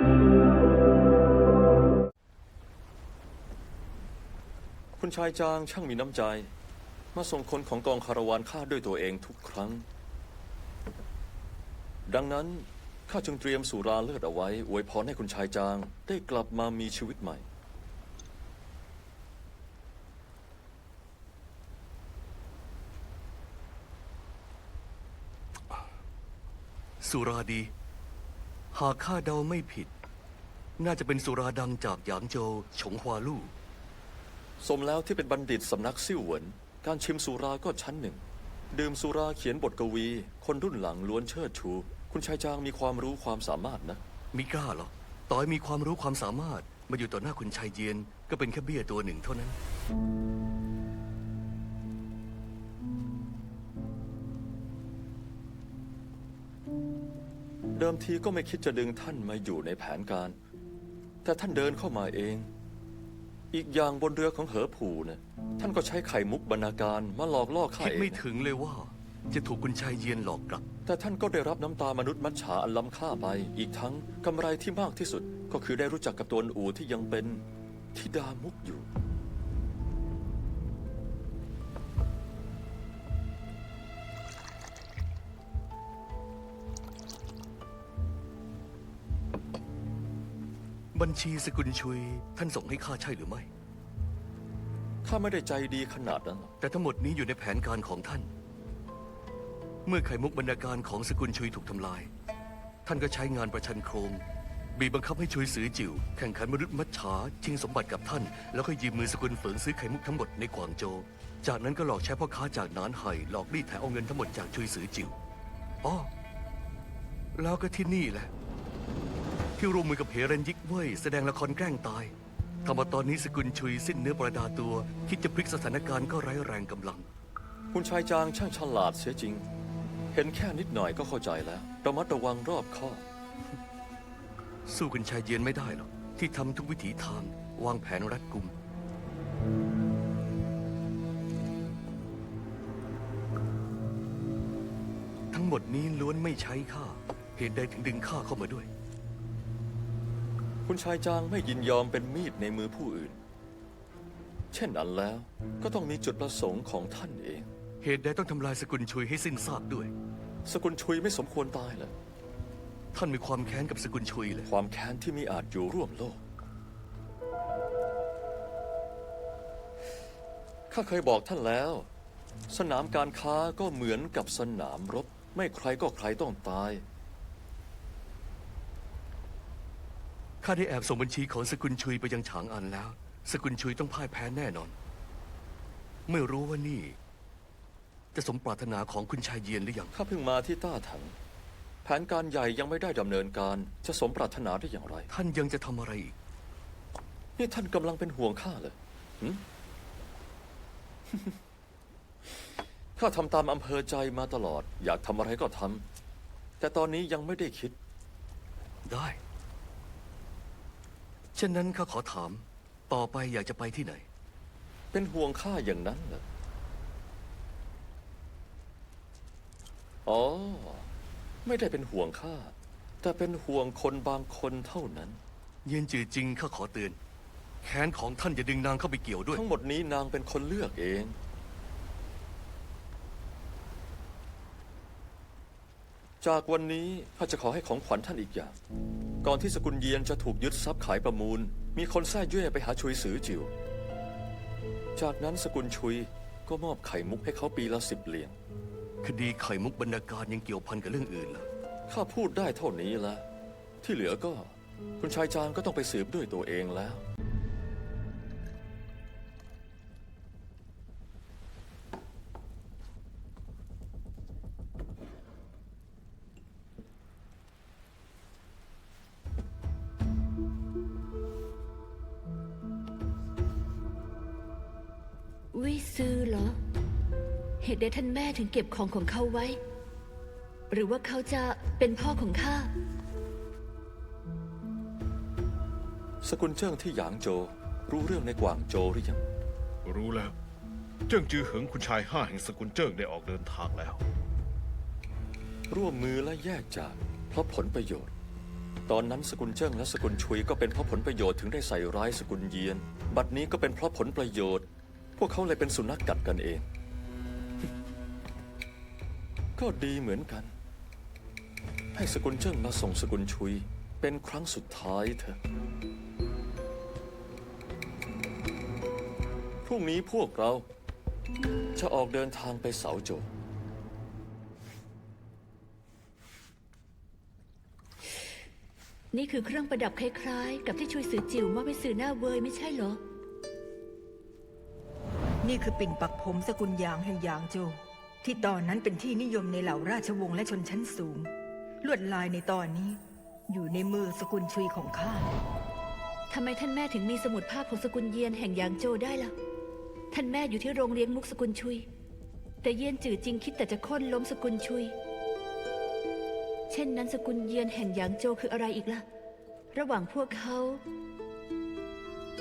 คุณชายจางช่างมีน้ำใจ มาส่งคนของกองคาราวานข้าด้วยตัวเองทุกครั้ง ดังนั้นข้าจึงเตรียมสุราเลือดเอาไว้อวยพรให้คุณชายจางได้กลับมามีชีวิตใหม่ สุราดี หากข้าเดาไม่ผิด น่าจะเป็นสุราดังจากหยางโจวฉงฮวาลู่ สมแล้วที่เป็นบัณฑิตสำนักซิ่วเหวิน การชิมสุราก็ชั้นหนึ่ง ดื่มสุราเขียนบทกวี คนรุ่นหลังล้วนเชิดชู คุณชายจางมีความรู้ความสามารถนะ มิกล้าหรอกต่อยมีความรู้ความสามารถ มาอยู่ต่อหน้าคุณชายเยียน ก็เป็นแค่เบี้ยตัวหนึ่งเท่านั้น เดิมทีก็ไม่คิดจะดึงท่านมาอยู่ในแผนการ แต่ท่านเดินเข้ามาเอง อีกอย่างบนเรือของเหอผู่เนี่ยท่านก็ใช้ไข่มุกบรรณาการมาหลอกล่อข้าคิดเองไม่ถึงเลยว่า จะถูกคุณชายเยียนหลอกกลับ แต่ท่านก็ได้รับน้ำตามนุษย์มัจฉาอันล้ำค่าไป อีกทั้งกำไรที่มากที่สุด ก็คือได้รู้จักกับตัวอูที่ยังเป็นทิดามุกอยู่ บัญชีสกุลชุย ท่านส่งให้ข้าใช่หรือไม่ ข้าไม่ได้ใจดีขนาดนั้นหรอกแต่ทั้งหมดนี้อยู่ในแผนการของท่าน เมื่อไข่มุกบรรณาการของสกุลชุยถูกทำลาย ท่านก็ใช้งานประชันโครงบีบบังคับให้ชุยสือจิวแข่งขันมนุษย์มัจฉาชิงสมบัติกับท่าน แล้วก็ยืมมือสกุลเฟิงซื้อไข่มุกทั้งหมดในกวางโจวจากนั้นก็หลอกใช้พ่อค้าจากนานไห่หลอกรีดไถเอาเงินทั้งหมดจากชุยสือจิวอ๋อแล้วก็ที่นี่แหละ ที่ร่วมมือกับเฮเรนยิกเว่ยแสดงละครแกล้งตายทำมาตอนนี้สกุลชุยสิ้นเนื้อประดาตัว คิดจะพลิกสถานการณ์ก็ไร้แรงกำลัง คุณชายจางช่างฉลาดเสียจริง เห็นแค่นิดหน่อยก็เข้าใจแล้วระมัดระวังรอบคอบสู้คุณชายเย็นไม่ได้หรอกที่ทำทุกวิถีทางวางแผนรัดกุม ทั้งหมดนี้ล้วนไม่ใช้ข้าเหตุใดถึงดึงข้าเข้ามาด้วย คุณชายจางไม่ยินยอมเป็นมีดในมือผู้อื่น เช่นนั้นแล้วก็ต้องมีจุดประสงค์ของท่านเอง เหตุใดต้องทำลายสกุลชุยให้สิ้นซากด้วย สกุลชุยไม่สมควรตายเลยท่านมีความแค้นกับสกุลชุยเลยความแค้นที่มีอาจอยู่ร่วมโลก ข้าเคยบอกท่านแล้ว สนามการค้าก็เหมือนกับสนามรบ ไม่ใครก็ใครต้องตาย ข้าได้แอบส่งบัญชีของสกุลชุยไปยังฉางอันแล้ว สกุลชุยต้องพ่ายแพ้แน่นอน ไม่รู้ว่านี่ จะสมปรารถนาของคุณชายเยียนหรือยังข้าเพิ่งมาที่ต้าถัง แผนการใหญ่ยังไม่ได้ดำเนินการ จะสมปรารถนาได้อย่างไร ท่านยังจะทำอะไรอีก นี่ท่านกำลังเป็นห่วงข้าเลยหึข้าทำตามอำเภอใจมาตลอด อยากทำอะไรก็ทำแต่ตอนนี้ยังไม่ได้คิด ได้ เช่นนั้นข้าขอถาม ต่อไปอยากจะไปที่ไหน เป็นห่วงข้าอย่างนั้นเหรอ อ๋อ ไม่ได้เป็นห่วงข้า แต่เป็นห่วงคนบางคนเท่านั้น เย็นจือจริงข้าขอเตือนแค้นของท่านอย่าดึงนางเข้าไปเกี่ยวด้วย ทั้งหมดนี้นางเป็นคนเลือกเอง จากวันนี้ข้าจะขอให้ของขวัญท่านอีกอย่าง ก่อนที่สกุลเยียนจะถูกยึดทรัพย์ขายประมูล มีคนแท้เย่ไปหาชุยสือจิว จากนั้นสกุลชุยก็มอบไข่มุกให้เขาปีละสิบเหรียญคดีไข่มุกบรรณาการยังเกี่ยวพันกับเรื่องอื่นเหรอข้าพูดได้เท่านี้ละที่เหลือก็ คุณชายจางก็ต้องไปสืบด้วยตัวเองแล้ววิ ท่านแม่ถึงเก็บของของเขาไว้ หรือว่าเขาจะเป็นพ่อของข้า สกุลเจิ้งที่หยางโจวรู้เรื่องในกวางโจวหรือยัง รู้แล้ว เจิ้งจือเหิงคุณชายห้าแห่งสกุลเจิ้งได้ออกเดินทางแล้ว ร่วมมือและแยกจากเพราะผลประโยชน์ ตอนนั้นสกุลเจิ้งและสกุลชุยก็เป็นเพราะผลประโยชน์ถึงได้ใส่ร้ายสกุลเยียน บัดนี้ก็เป็นเพราะผลประโยชน์ พวกเขาเลยเป็นสุนัขกัดกันเอง ก็ดีเหมือนกัน ให้สกุลเจิ้งมาส่งสกุลชุย เป็นครั้งสุดท้ายเถอะ พรุ่งนี้พวกเราจะออกเดินทางไปเสาโจวนี่คือเครื่องประดับคล้ายๆ กับที่ชุยสือจิ๋วมอบให้สื่อหน้าเวยไม่ใช่เหรอ นี่คือปิ่นปักผมสกุลหยางแห่งหยางโจว ที่ตอนนั้นเป็นที่นิยมในเหล่าราชวงศ์และชนชั้นสูง ลวดลายในตอนนี้ อยู่ในมือสกุลชุยของข้าทำไมท่านแม่ถึงมีสมุดภาพของสกุลเยียนแห่งยางโจได้ล่ะ ท่านแม่อยู่ที่โรงเลี้ยงมุกสกุลชุย แต่เยียนจือจริงคิดแต่จะค่นล้มสกุลชุย เช่นนั้นสกุลเยียนแห่งยางโจคืออะไรอีกล่ะ ระหว่างพวกเขา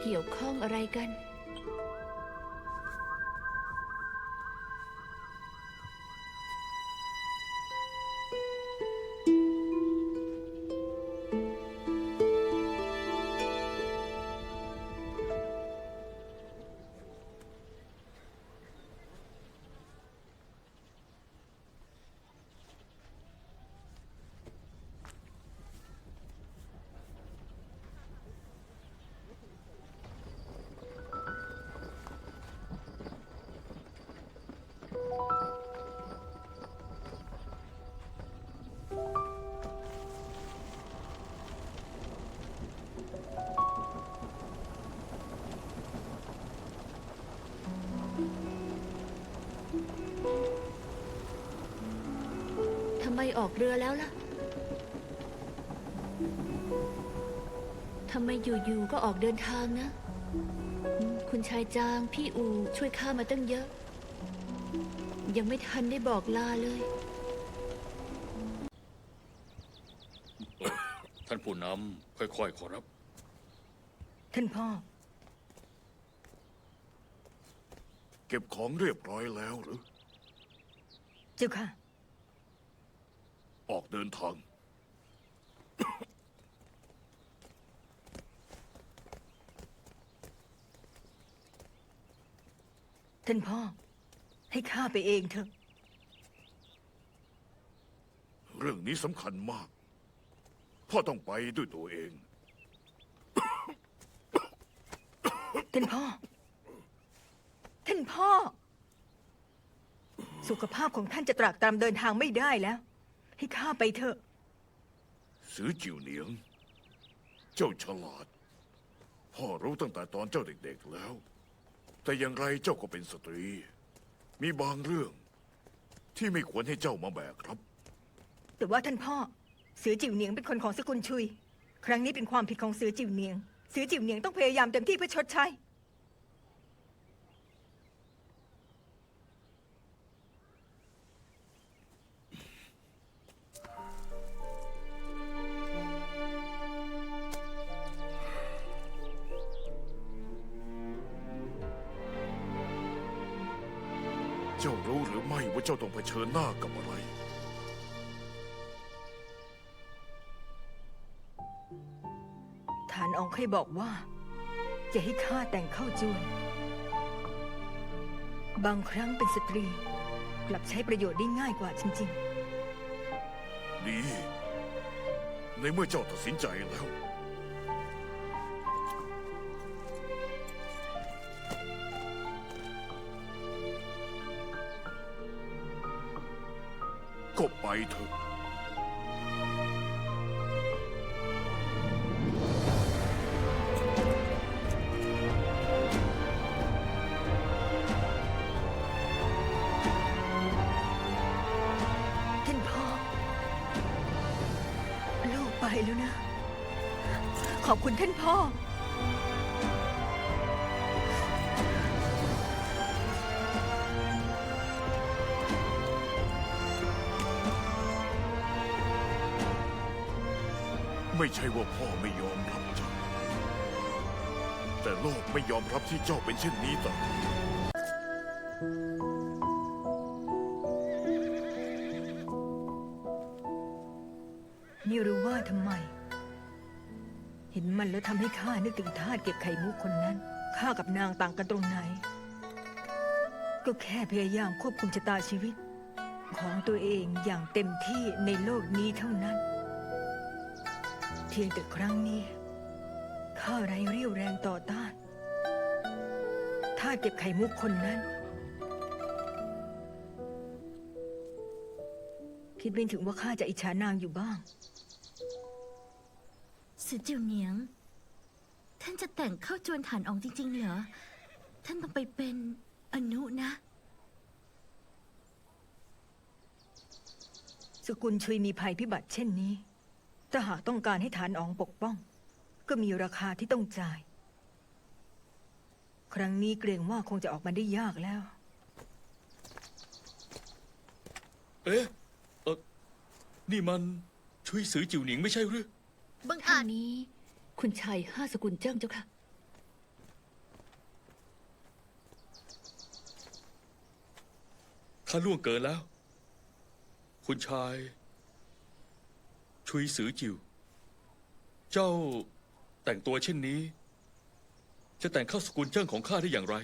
เกี่ยวข้องอะไรกัน มออกเรือแล้วล่ะ ทำไมอยู่ๆก็ออกเดินทางนะอืมคุณชายจางพี่อูช่วยข้ามาตั้งเยอะ ยังไม่ทันได้บอกลาเลย ท่านผู้นำค่อยๆขอรับ ท่านพ่อ เก็บของเรียบร้อยแล้วหรือ เจ้าค่ะออก เดินทาง ท่านพ่อ ให้ข้าไปเองเถอะ เรื่องนี้สำคัญมาก พ่อต้องไปด้วยตัวเอง ท่านพ่อ ท่านพ่อ สุขภาพของท่านจะตรากตรำเดินทางไม่ได้แล้ว ให้ข้าไปเถอะซื้อจิวเหนียง เจ้าฉลาด พ่อรู้ตั้งแต่ตอนเจ้าเด็กๆแล้ว แต่อย่างไรเจ้าก็เป็นสตรี มีบางเรื่อง ที่ไม่ควรให้เจ้ามาแบกครับ แต่ว่าท่านพ่อ เสือจิ๋วเหนียงเป็นคนของสกุลชุย ครั้งนี้เป็นความผิดของเสือจิ๋วเหนียง เสือจิ๋วเหนียงต้องพยายามเต็มที่เพื่อชดใช้ ว่าเจ้าต้องเผชิญหน้ากับอะไร ฐานอองเคยบอกว่า จะให้ข้าแต่งเข้าจวน บางครั้งเป็นสตรี กลับใช้ประโยชน์ได้ง่ายกว่าจริงดี ในเมื่อเจ้าตัดสินใจแล้ว ก็ไปเถอะ ท่านพ่อ ลูกไปแล้วนะ ขอบคุณท่านพ่อ ไม่ใช่ว่าพ่อไม่ยอมรับเจ้า แต่โลกไม่ยอมรับที่เจ้าเป็นเช่นนี้ต่างหากนี่รู้ว่าทำไม เห็นมันแล้วทำให้ข้านึกถึงทาสเก็บไข่มุกคนนั้น ข้ากับนางต่างกันตรงไหน ก็แค่พยายามควบคุมชะตาชีวิต ของตัวเองอย่างเต็มที่ในโลกนี้เท่านั้น เพียงแต่ครั้งนี้ข้าไร้เรี่ยวแรงต่อต้านทาสเก็บไข่มุกคนนั้น คิดไม่ถึงว่าข้าจะอิจฉานางอยู่บ้างสือจิวเหนียง ท่านจะแต่งเข้าจวนฐานอองจริง ๆ เหรอ ท่านต้องไปเป็นอนุนะ สกุลชุยมีภัยพิบัติเช่นนี้ ถ้าหากต้องการให้ฐานอองปกป้อง ก็มีราคาที่ต้องจ่าย ครั้งนี้เกรงว่าคงจะออกมาได้ยากแล้ว เอ๊ะเออนี่มันช่วยสือจิ๋วหนิงไม่ใช่หรือ บังท่าอาจนนี้ คุณชายห้าสกุลเจิ้งเจ้าค่ะ ข้าล่วงเกินแล้ว คุณชาย ชุยสือจิ๋วเจ้าแต่งตัวเช่นนี้ จะแต่งเข้าสกุลเจิ้งของข้าได้อย่างไร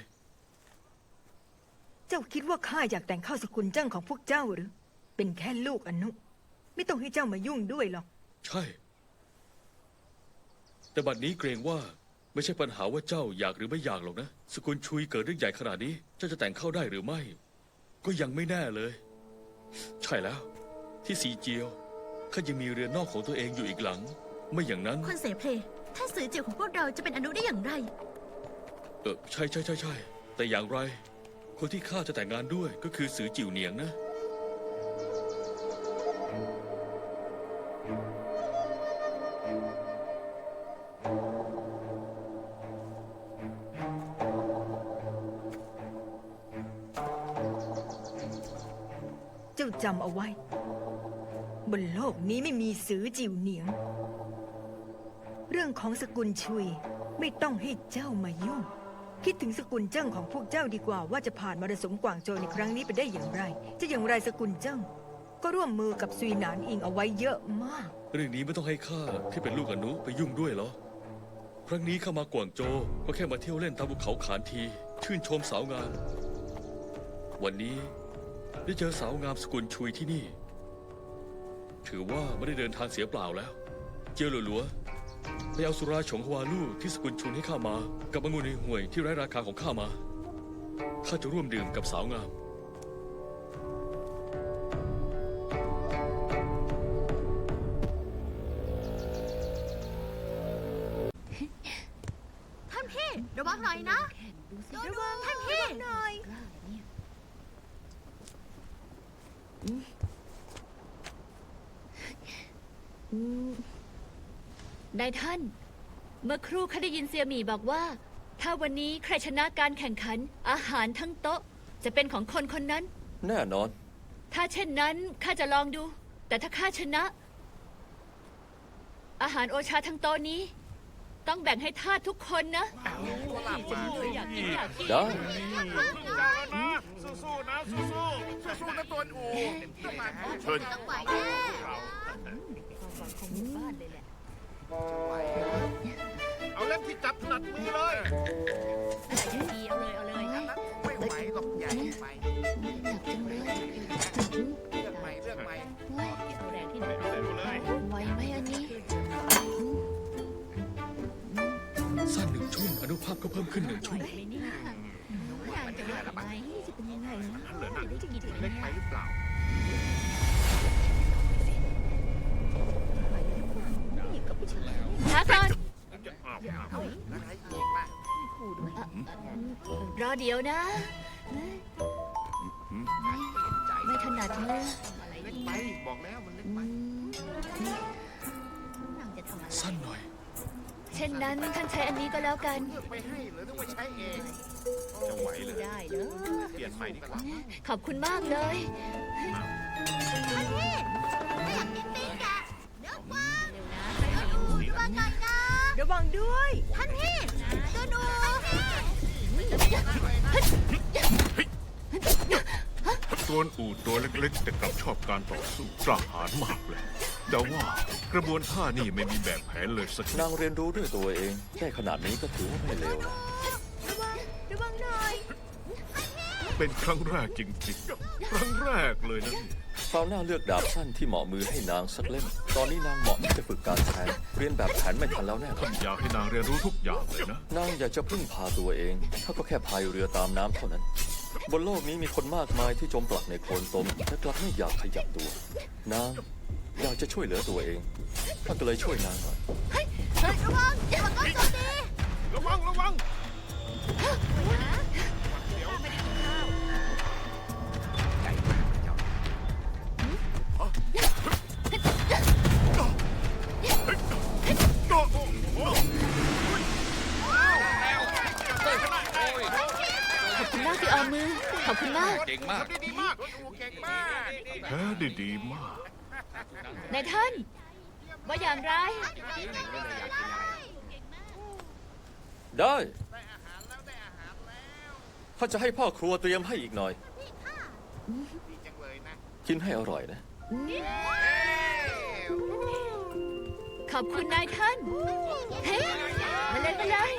เจ้าคิดว่าข้าอยากแต่งเข้าสกุลเจ้างของพวกเจ้าหรือ เป็นแค่ลูกอนุ ไม่ต้องให้เจ้ามายุ่งด้วยหรอก ใช่ แต่บัดนี้เกรงว่าไม่ใช่ปัญหาว่าเจ้าอยากหรือไม่อยากหรอกนะ สกุลชุยเกิดเรื่องใหญ่ขนาดนี้ เจ้าจะแต่งเข้าได้หรือไม่ ก็ยังไม่แน่เลย ใช่แล้ว ที่สีเจียว ข้ายังมีเรือนนอกของตัวเองอยู่อีกหลัง ไม่อย่างนั้น คนเสเพลถ้าสือจิวของพวกเราจะเป็นอนุได้อย่างไร เออใช่ใช่ใช่ใช่แต่อย่างไร คนที่ข้าจะแต่งงานด้วยก็คือสือจิ๋วเหนียงนะ เจ้าจำเอาไว้ บนโลกนี้ไม่มีสือจิ๋วเหนียง เรื่องของสกุลชุยไม่ต้องให้เจ้ามายุ่ง คิดถึงสกุลเจิ้งของพวกเจ้าดีกว่าว่าจะผ่านมรสุมกวางโจวในครั้งนี้ไปได้อย่างไร จะอย่างไรสกุลเจิ้งก็ร่วมมือกับซุยหนานอิงเอาไว้เยอะมาก เรื่องนี้ไม่ต้องให้ข้าที่เป็นลูกอนุไปยุ่งด้วยเหรอ ครั้งนี้ข้ามากวางโจวก็แค่มาเที่ยวเล่นตามภูเขาขานที ชื่นชมสาวงาม วันนี้ได้เจอสาวงามสกุลชุยที่นี่ ถือว่าไม่ได้เดินทางเสียเปล่าแล้ว เจียวหลัวๆไปเอาสุราฉงฮวาลู่ที่สกุลชุนให้ข้ามา กับองุ่นในห่วยที่ไร้ราคาของข้ามา ข้าจะร่วมดื่มกับสาวงาม นายท่าน เมื่อครู่ข้าได้ยินเซียหมี่บอกว่า ถ้าวันนี้ใครชนะการแข่งขัน อาหารทั้งโต๊ะ จะเป็นของคนคนนั้น แน่นอน ถ้าเช่นนั้นข้าจะลองดู แต่ถ้าข้าชนะ อาหารโอชาทั้งโต๊ะนี้ ต้องแบ่งให้ทาสทุกคนนะจะมีอยากกินอยากกินได้สู้ๆนะสู้ๆสู้ๆนะตัวอูเชิญ ต้องไหวแน่ของหมู่บ้านเลยแหละ เอาเล่มที่จับถนัดมือเลยอะไรจะดีเอาเลยเอาเลยไม่ไหวหรอกใหญ่ไปหนักจังเลยเลือกใหม่เลือกใหม่เอาแรงที่ไหนเร็วเลยไหวไหมอันนี้สั้นหนึ่งชุ่มอนุภาพก็เพิ่มขึ้นหนึ่งชุ่มไม่นี่อยากจะไหวไหมจะเป็นยังไงนะเหลือหนักจะกินเล็กไปหรือเปล่า ช้าก่อนจะอ้าวอะไรอีกล่ะรอเดี๋ยวนะ ไม่ถนัดมือเล็กไปบอกแล้วมันเล็กไปสั้นหน่อย เช่นนั้นท่านใช้อันนี้ก็แล้วกัน เลือกไปให้หรือต้องไปใช้เองจะไหวเลยได้เลยเปลี่ยนใหม่ดีกว่าขอบคุณมากเลย ระวังด้วย ท่านพี่ตัวหนูตัวอูตัวเล็กๆ แต่กลับชอบการต่อสู้กล้าหาญมากเลยแต่ว่ากระบวนท่านี่ไม่มีแบบแผนเลยสักนิดนางเรียนรู้ด้วยตัวเอง ได้ขนาดนี้ก็ถือว่าไม่เลวนะระวังหน่อยเป็นครั้งแรกจริงๆ ครั้งแรกเลยนะนี่ ราวหน้าเลือกดาบสั้นที่เหมาะมือให้นางสักเล่ม ตอนนี้นางเหมาะที่จะฝึกการแทงเรียนแบบแผนไม่ทันแล้วแน่นอท่านนอยากให้นางเรียนรู้ทุกอย่างเลยนะ นางอยากจะพึ่งพาตัวเองเขาก็แค่พายเรือตามน้ำเท่านั้น บนโลกนี้มีคนมากมายที่จมปลักในโคลนตมและกลับไม่อยากขยับตัวนางอยากจะช่วยเหลือตัวเองท่านก็เลยช่วยนางหน่อยเฮ้ยระวังอย่ามาก้อนโจมตีระวังระวัง มากที่เอามือ ขอบคุณมาก เก่งมาก ทำได้ดีมากโอ้โหเก่งมาก แพ้ได้ดีมาก นายท่าน ว่าอย่างไร ได้ได้อาหารแล้วได้อาหารแล้วข้าจะให้พ่อครัวเตรียมให้อีกหน่อย ดีจังเลยนะกินให้อร่อยนะ ขอบคุณนายท่าน เฮ้ยมาเลยมาเลย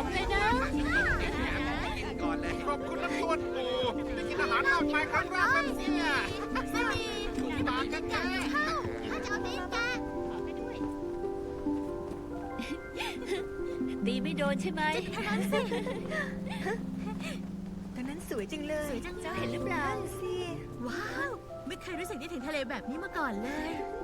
อ๋ออ๋อกินให้หนำเลยนะก่อนเลยขอบคุณนะตัวปูได้กินอาหารมากมายครั้งแรกนะเนี่ยถูกปากกันแท้ตีไม่โดนใช่ไหมตอนนั้นสวยจังเลยสวยจังเจ้าเห็นหรือเปล่าสิ ว้าว ไม่เคยรู้สึกได้ถึงทะเลแบบนี้มาก่อนเลยอ